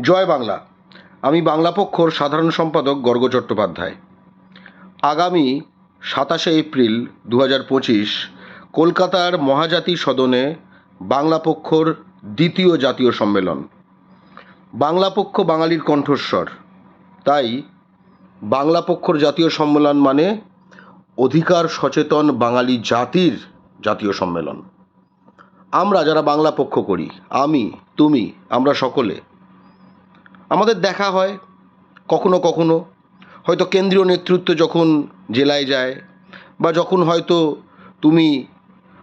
জয় বাংলা। আমি বাংলা পক্ষর সাধারণ সম্পাদক গর্গ চট্টোপাধ্যায়। আগামী সাতাশে এপ্রিল দু পঁচিশ কলকাতার মহাজাতি সদনে বাংলা পক্ষর দ্বিতীয় জাতীয় সম্মেলন। বাংলা পক্ষ বাঙালির কণ্ঠস্বর। তাই বাংলা পক্ষর জাতীয় সম্মেলন মানে অধিকার সচেতন বাঙালি জাতির জাতীয় সম্মেলন। আমরা যারা বাংলা পক্ষ করি, আমি, তুমি, আমরা সকলে আমাদের দেখা হয় কখনো কখনো। হয়তো কেন্দ্রীয় নেতৃত্ব যখন জেলায় যায় বা যখন হয়তো তুমি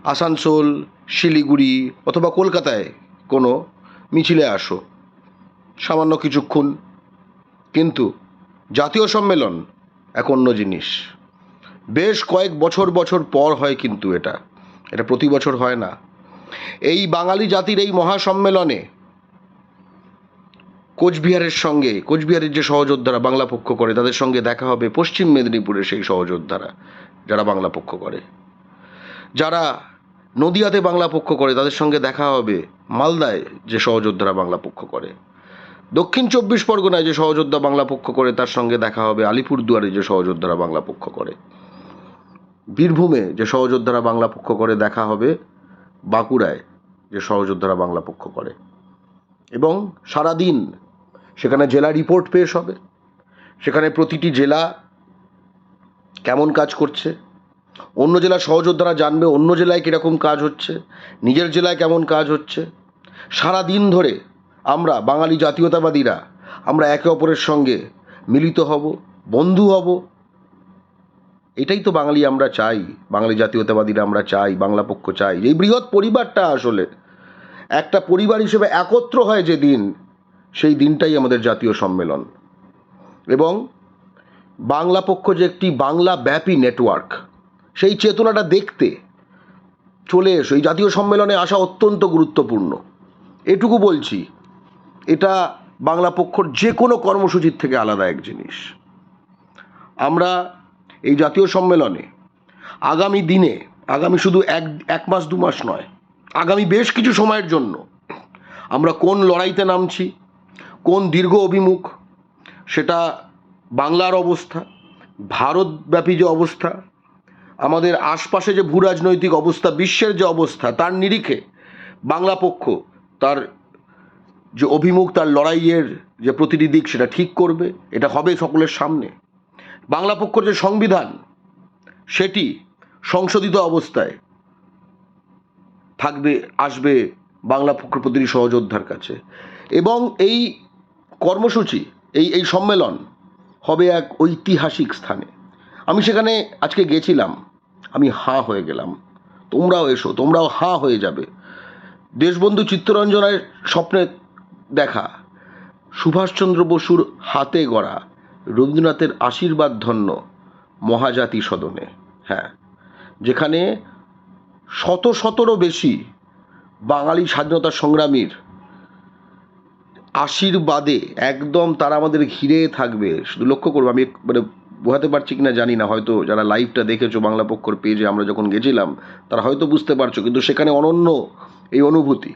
আসানসোল, শিলিগুড়ি অথবা কলকাতায় কোনো মিছিলে আসো, সামান্য কিছুক্ষণ। কিন্তু জাতীয় সম্মেলন এক অন্য জিনিস। বেশ কয়েক বছর বছর পর হয় কিন্তু এটা। এটা প্রতি বছর হয় না। এই বাঙালি জাতির এই মহাসম্মেলনে কোচবিহারের সঙ্গে, কোচবিহারের যে সহযোদ্ধারা বাংলা পক্ষ করে, তাদের সঙ্গে দেখা হবে পশ্চিম মেদিনীপুরের সেই সহযোদ্ধারা যারা বাংলা পক্ষ করে। যারা নদিয়াতে বাংলা পক্ষ করে, তাদের সঙ্গে দেখা হবে মালদায় যে সহযোদ্ধারা বাংলা পক্ষ করে। দক্ষিণ চব্বিশ পরগনায় যে সহযোদ্ধা বাংলা পক্ষ করে, তার সঙ্গে দেখা হবে আলিপুরদুয়ারে যে সহযোদ্ধারা বাংলা পক্ষ করে। বীরভূমে যে সহযোদ্ধারা বাংলা পক্ষ করে, দেখা হবে বাঁকুড়ায় যে সহযোদ্ধারা বাংলা পক্ষ করে। এবং সারাদিন সেখানে জেলা রিপোর্ট পেশ হবে সেখানে প্রতিটি জেলা কেমন কাজ করছে, অন্য জেলার সহযোদ্ধারা জানবে অন্য জেলায় কীরকম কাজ হচ্ছে, নিজের জেলায় কেমন কাজ হচ্ছে। সারা দিন ধরে আমরা বাঙালি জাতীয়তাবাদীরা আমরা একে অপরের সঙ্গে মিলিত হব, বন্ধু হব। এটাই তো বাঙালি আমরা চাই, বাঙালি জাতীয়তাবাদীরা আমরা চাই, বাংলা পক্ষ চাই। এই বৃহৎ পরিবারটা আসলে একটা পরিবার হিসেবে একত্র হয় যে দিন সেই দিনটাই আমাদের জাতীয় সম্মেলন। এবং বাংলা পক্ষ যে একটি বাংলা ব্যাপী নেটওয়ার্ক সেই চেতনাটা দেখতে চলে এসো। এই জাতীয় সম্মেলনে আসা অত্যন্ত গুরুত্বপূর্ণ। এটুকু বলছি, এটা বাংলা পক্ষর যে কোনো কর্মসূচির থেকে আলাদা এক জিনিস। আমরা এই জাতীয় সম্মেলনে আগামী দিনে, আগামী শুধু এক এক মাস, দু মাস নয়, আগামী বেশ কিছু সময়ের জন্য আমরা কোন লড়াইতে নামছি কোন দীর্ঘ অভিমুখ? সেটা বাংলার অবস্থা, ভারতব্যাপী যে অবস্থা, আমাদের আশপাশে যে ভূ রাজনৈতিক অবস্থা, বিশ্বের যে অবস্থা, তার নিরিখে বাংলা পক্ষ তার যে অভিমুখ, তার লড়াইয়ের যে প্রতিটি দিক, সেটা ঠিক করবে, এটা হবে সকলের সামনে। বাংলা পক্ষর যে সংবিধান, সেটি সংশোধিত অবস্থায় থাকবে, আসবে বাংলা পক্ষ প্রতিটি সহযোদ্ধার কাছে। এবং এই কর্মসূচি, এই এই সম্মেলন হবে এক ঐতিহাসিক স্থানে। আমি সেখানে আজকে গেছিলাম, আমি হাঁ হয়ে গেলাম। তোমরাও এসো, তোমরাও হাঁ হয়ে যাবে। দেশবন্ধু চিত্তরঞ্জনের স্বপ্নে দেখা, সুভাষচন্দ্র বসুর হাতে গড়া রবীন্দ্রনাথের আশীর্বাদ ধন্য মহাজাতি সদনে। হ্যাঁ যেখানে শত শতরও বেশি বাঙালি স্বাধীনতা সংগ্রামীর আশীর্বাদে একদম তারা আমাদের ঘিরে থাকবে। শুধু লক্ষ্য করব, আমি মানে বোঝাতে পারছি কি না জানি না। হয়তো যারা লাইভটা দেখেছ, বাংলা পক্ষর পেজে আমরা যখন গেছিলাম, তারা হয়তো বুঝতে পারছ, কিন্তু সেখানে অনন্য এই অনুভূতি।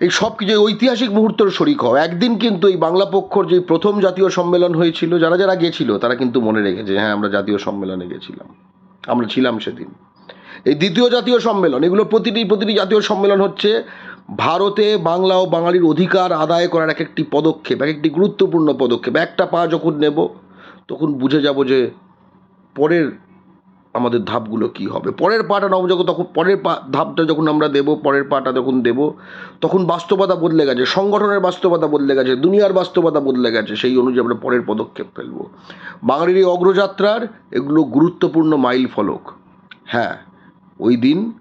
এই সব কিছু ঐতিহাসিক মুহূর্তের শরিক হও। একদিন কিন্তু এই বাংলা পক্ষর যে প্রথম জাতীয় সম্মেলন হয়েছিল, যারা যারা গেছিল, তারা কিন্তু মনে রেখেছে হ্যাঁ আমরা জাতীয় সম্মেলনে গেছিলাম। আমরা ছিলাম সেদিন। এই দ্বিতীয় জাতীয় সম্মেলন, এগুলো প্রতিটি প্রতিটি জাতীয় সম্মেলন হচ্ছে ভারতে বাংলা ও বাঙালির অধিকার আদায় করার এক একটি পদক্ষেপ, এক একটি গুরুত্বপূর্ণ পদক্ষেপ। একটা পা যখন নেব, তখন বুঝে যাব যে পরের আমাদের ধাপগুলো কি হবে। পরের পাটা নেব যখন, তখন পরের পা, ধাপটা যখন আমরা দেব, পরের পাটা যখন দেব, তখন বাস্তবতা বদলে গেছে, সংগঠনের বাস্তবতা বদলে গেছে, দুনিয়ার বাস্তবতা বদলে গেছে, সেই অনুযায়ী আমরা পরের পদক্ষেপ ফেলব। বাঙালির এই অগ্রযাত্রার এগুলো গুরুত্বপূর্ণ মাইল ফলক হ্যাঁ ওই দিন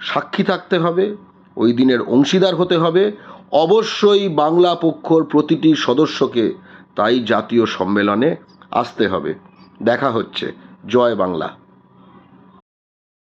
সাক্ষী থাকতে হবে ওই দিনের অংশীদার হতে হবে। অবশ্যই বাংলা পক্ষর প্রতিটি সদস্যকে তাই জাতীয় সম্মেলনে আসতে হবে। দেখা হচ্ছে। জয় বাংলা।